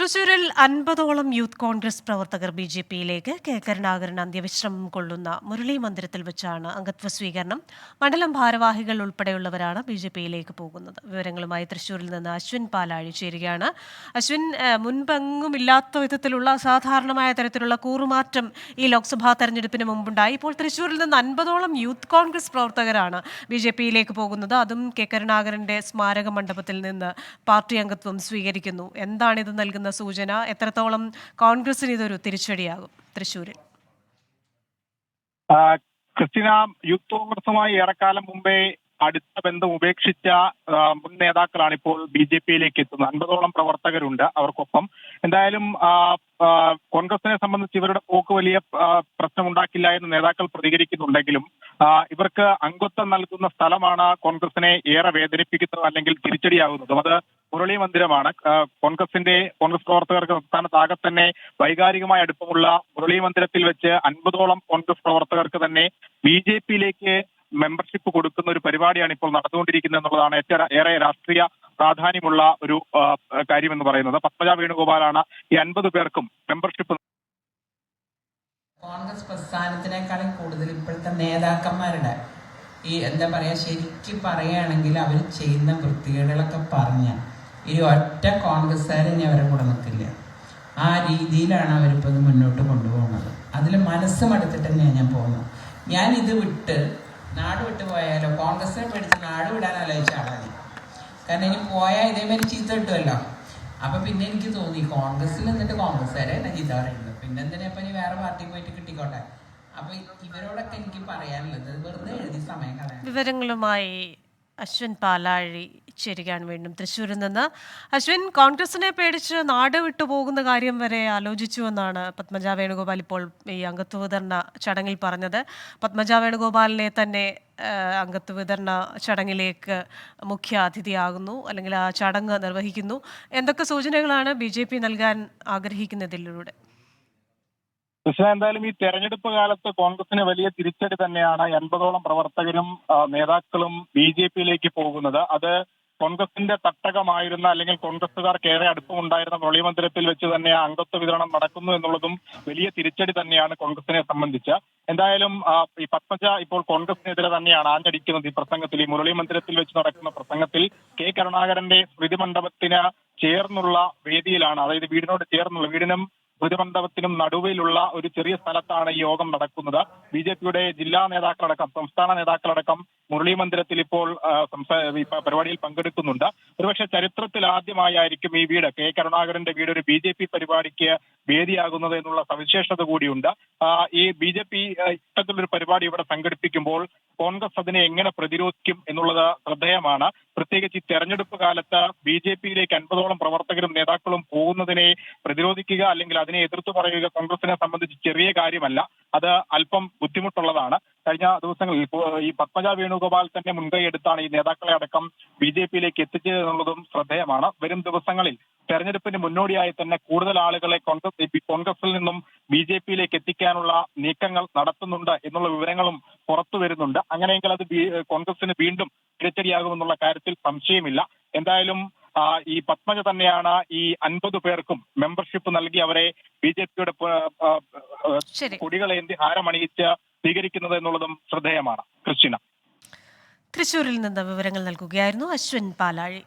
തൃശൂരിൽ അൻപതോളം യൂത്ത് കോൺഗ്രസ് പ്രവർത്തകർ ബി ജെ പിയിലേക്ക് കെ കരുണാകരൻ അന്ത്യവിശ്രമം കൊള്ളുന്ന മുരളി മന്ദിരത്തിൽ വെച്ചാണ് അംഗത്വ സ്വീകരണം. മണ്ഡലം ഭാരവാഹികൾ ഉൾപ്പെടെയുള്ളവരാണ് ബി ജെ പിയിലേക്ക് പോകുന്നത്. വിവരങ്ങളുമായി തൃശൂരിൽ നിന്ന് അശ്വിൻ പാലാഴി ചേരുകയാണ്. അശ്വിൻ മുൻപെങ്ങുമില്ലാത്ത വിധത്തിലുള്ള അസാധാരണമായ തരത്തിലുള്ള കൂറുമാറ്റം ഈ ലോക്സഭാ തെരഞ്ഞെടുപ്പിന് മുമ്പുണ്ടായി. ഇപ്പോൾ തൃശൂരിൽ നിന്ന് അൻപതോളം യൂത്ത് കോൺഗ്രസ് പ്രവർത്തകരാണ് ബി ജെ പിയിലേക്ക് പോകുന്നത്. അതും കെ കരുണാകരന്റെ സ്മാരക മണ്ഡപത്തിൽ നിന്ന് പാർട്ടി അംഗത്വം സ്വീകരിക്കുന്നു. എന്താണിത് നൽകുന്ന സൂചന എത്രത്തോളം കോൺഗ്രസിന് ഇതൊരു തിരിച്ചടിയാകും? തൃശ്ശൂരിൽ. ക്രിസ്റ്റിന യൂത്ത് കോൺഗ്രസുമായി ഏറെക്കാലം മുമ്പേ അടുത്ത ബന്ധം ഉപേക്ഷിച്ച മുൻ നേതാക്കളാണ് ഇപ്പോൾ ബി ജെ പിയിലേക്ക് എത്തുന്നത്. അൻപതോളം പ്രവർത്തകരുണ്ട് അവർക്കൊപ്പം. എന്തായാലും കോൺഗ്രസിനെ സംബന്ധിച്ച് ഇവരുടെ പോക്ക് വലിയ പ്രശ്നം പ്രശ്നമുണ്ടാക്കില്ല എന്ന് നേതാക്കൾ പ്രതികരിക്കുന്നുണ്ടെങ്കിലും ഇവർക്ക് അംഗത്വം നൽകുന്ന സ്ഥലമാണ് കോൺഗ്രസിനെ ഏറെ വേദനിപ്പിക്കുന്നത് അല്ലെങ്കിൽ തിരിച്ചടിയാകുന്നതും. അത് മുരളി മന്ദിരമാണ്. കോൺഗ്രസിന്റെ കോൺഗ്രസ് പ്രവർത്തകർക്ക് സംസ്ഥാനത്താകെ തന്നെ വൈകാരികമായ അടുപ്പമുള്ള മുരളി മന്ദിരത്തിൽ വെച്ച് അൻപതോളം കോൺഗ്രസ് പ്രവർത്തകർക്ക് തന്നെ ബി ജെ പിയിലേക്ക് മെമ്പർഷിപ്പ് കൊടുക്കുന്ന ഒരു പരിപാടിയാണ് ഇപ്പോൾ നടന്നുകൊണ്ടിരിക്കുന്നത് എന്നുള്ളതാണ് ഏറ്റവും ഏറെ രാഷ്ട്രീയ പ്രാധാന്യമുള്ള ഒരു കാര്യം കാര്യമെന്ന് പറയുന്നത്. പത്മജ വേണുഗോപാലാണ് ഈ അൻപത് പേർക്കും മെമ്പർഷിപ്പ് കോൺഗ്രസ് പ്രസ്ഥാനത്തിനേക്കാളും കൂടുതൽ ഇപ്പോഴത്തെ നേതാക്കന്മാരുടെ ഈ എന്താ പറയാ ശരിക്കും പറയുകയാണെങ്കിൽ അവർ ചെയ്യുന്ന വൃത്തികേടുകളൊക്കെ പറഞ്ഞ ഈ ഒറ്റ കോൺഗ്രസ്സുകാർ ഇനി അവരെ കൂടെ നിൽക്കില്ല. ആ രീതിയിലാണ് അവരിപ്പോൾ മുന്നോട്ട് കൊണ്ടുപോകുന്നത്. അതിൽ മനസ്സ് മടുത്തിട്ട് തന്നെയാണ് ഞാൻ പോകുന്നത്. ഞാൻ ഇത് വിട്ട് നാട് വിട്ടു പോയാലോ? കോൺഗ്രസിനെ പേടിച്ച് നാട് വിടാൻ ആലോചിച്ച ആളാണ്. കാരണം ഇനി പോയാൽ ഇതേമാതിരി ചീത്ത കിട്ടുമല്ലോ? അപ്പൊ പിന്നെ എനിക്ക് തോന്നി കോൺഗ്രസിൽ നിന്നിട്ട് കോൺഗ്രസ്സുകാരെ എന്നെ ചീത്ത പറയുന്നത്. പിന്നെ എന്തിനാ ഇനി വേറെ പാർട്ടി പോയിട്ട് കിട്ടിക്കോട്ടെ? അപ്പൊ ഇവരോടൊക്കെ എനിക്ക് പറയാനുള്ളത് വെറുതെ എഴുതി സമയം കളയാൻ. വിവരങ്ങളുമായി അശ്വിൻ പാലാഴി ചേരുകയാണ് വീണ്ടും. തൃശ്ശൂരിൽ നിന്ന് അശ്വിൻ കോൺഗ്രസിനെ പേടിച്ച് നാട് വിട്ടുപോകുന്ന കാര്യം വരെ ആലോചിച്ചുവെന്നാണ് പത്മജ വേണുഗോപാൽ ഇപ്പോൾ ഈ അംഗത്വ വിതരണ ചടങ്ങിൽ പറഞ്ഞത്. പത്മജ വേണുഗോപാലിനെ തന്നെ അംഗത്വ വിതരണ ചടങ്ങിലേക്ക് മുഖ്യ അതിഥിയാകുന്നു അല്ലെങ്കിൽ ആ ചടങ്ങ് നിർവഹിക്കുന്നു. എന്തൊക്കെ സൂചനകളാണ് ബി ജെ പി നൽകാൻ ആഗ്രഹിക്കുന്നതിലൂടെ? എന്തായാലും ഈ തെരഞ്ഞെടുപ്പ് കാലത്ത് കോൺഗ്രസിന് വലിയ തിരിച്ചടി തന്നെയാണ് എൺപതോളം പ്രവർത്തകരും നേതാക്കളും ബി ജെ പിയിലേക്ക് പോകുന്നത്. അത് കോൺഗ്രസിന്റെ തട്ടകമായിരുന്ന അല്ലെങ്കിൽ കോൺഗ്രസുകാർക്ക് ഏറെ അടുപ്പമുണ്ടായിരുന്ന മുരളി മന്ദിരത്തിൽ വെച്ച് തന്നെ അംഗത്വ വിതരണം നടക്കുന്നു എന്നുള്ളതും വലിയ തിരിച്ചടി തന്നെയാണ് കോൺഗ്രസിനെ സംബന്ധിച്ച്. എന്തായാലും ഈ പത്മജ ഇപ്പോൾ കോൺഗ്രസിനെതിരെ തന്നെയാണ് ആഞ്ഞടിക്കുന്നത് ഈ പ്രസംഗത്തിൽ. ഈ മുരളി മന്ദിരത്തിൽ വെച്ച് നടക്കുന്ന പ്രസംഗത്തിൽ കെ കരുണാകരന്റെ സ്മൃതി മണ്ഡപത്തിന് ചേർന്നുള്ള വേദിയിലാണ് അതായത് വീടിനോട് ചേർന്നുള്ള വീടിനും സ്മൃതിമണ്ഡപത്തിനും നടുവിലുള്ള ഒരു ചെറിയ സ്ഥലത്താണ് ഈ യോഗം നടക്കുന്നത്. ബി ജെ പിയുടെ ജില്ലാ നേതാക്കളടക്കം സംസ്ഥാന നേതാക്കളടക്കം മുരളി മന്ദിരത്തിൽ ഇപ്പോൾ പരിപാടിയിൽ പങ്കെടുക്കുന്നുണ്ട്. ഒരുപക്ഷെ ചരിത്രത്തിൽ ആദ്യമായായിരിക്കും ഈ വീട്. കെ കരുണാകരന്റെ വീട് ഒരു ബി ജെ പി പരിപാടിക്ക് വേദിയാകുന്നത് എന്നുള്ള സവിശേഷത കൂടിയുണ്ട്. ഈ ബി ജെ പി ഇത്തരത്തിലൊരു പരിപാടി ഇവിടെ സംഘടിപ്പിക്കുമ്പോൾ കോൺഗ്രസ് അതിനെ എങ്ങനെ പ്രതിരോധിക്കും എന്നുള്ളത് ശ്രദ്ധേയമാണ്. പ്രത്യേകിച്ച് ഈ തെരഞ്ഞെടുപ്പ് കാലത്ത് ബി ജെ പിയിലേക്ക് അൻപതോളം പ്രവർത്തകരും നേതാക്കളും പോകുന്നതിനെ പ്രതിരോധിക്കുക അല്ലെങ്കിൽ അതിനെ എതിർത്തു പറയുക കോൺഗ്രസിനെ സംബന്ധിച്ച് ചെറിയ കാര്യമല്ല. അത് അല്പം ബുദ്ധിമുട്ടുള്ളതാണ്. കഴിഞ്ഞ ദിവസങ്ങളിൽ ഈ പത്മജ വേണുഗോപാൽ തന്നെ മുൻകൈ എടുത്താണ് ഈ നേതാക്കളെ അടക്കം ബി ജെ പിയിലേക്ക് എത്തിച്ചത് എന്നുള്ളതും ശ്രദ്ധേയമാണ്. വരും ദിവസങ്ങളിൽ തെരഞ്ഞെടുപ്പിന് മുന്നോടിയായി തന്നെ കൂടുതൽ ആളുകളെ കോൺഗ്രസ് കോൺഗ്രസിൽ നിന്നും ബി ജെ പിയിലേക്ക് എത്തിക്കാനുള്ള നീക്കങ്ങൾ നടത്തുന്നുണ്ട് എന്നുള്ള വിവരങ്ങളും പുറത്തു വരുന്നുണ്ട്. അങ്ങനെയെങ്കിൽ അത് കോൺഗ്രസിന് വീണ്ടും തിരിച്ചടിയാകുമെന്നുള്ള കാര്യത്തിൽ സംശയമില്ല. എന്തായാലും ഈ പത്മജ തന്നെയാണ് ഈ അൻപത് പേർക്കും മെമ്പർഷിപ്പ് നൽകി അവരെ ബി ജെ പിയുടെ കൊടികളേന്തി ഹാരമണിയിച്ച് സ്വീകരിക്കുന്നത് എന്നുള്ളതും ശ്രദ്ധേയമാണ്. ക്രിസ്റ്റിന. തൃശൂരിൽ നിന്ന് വിവരങ്ങൾ നൽകുകയായിരുന്നു അശ്വിൻ പാലാഴി.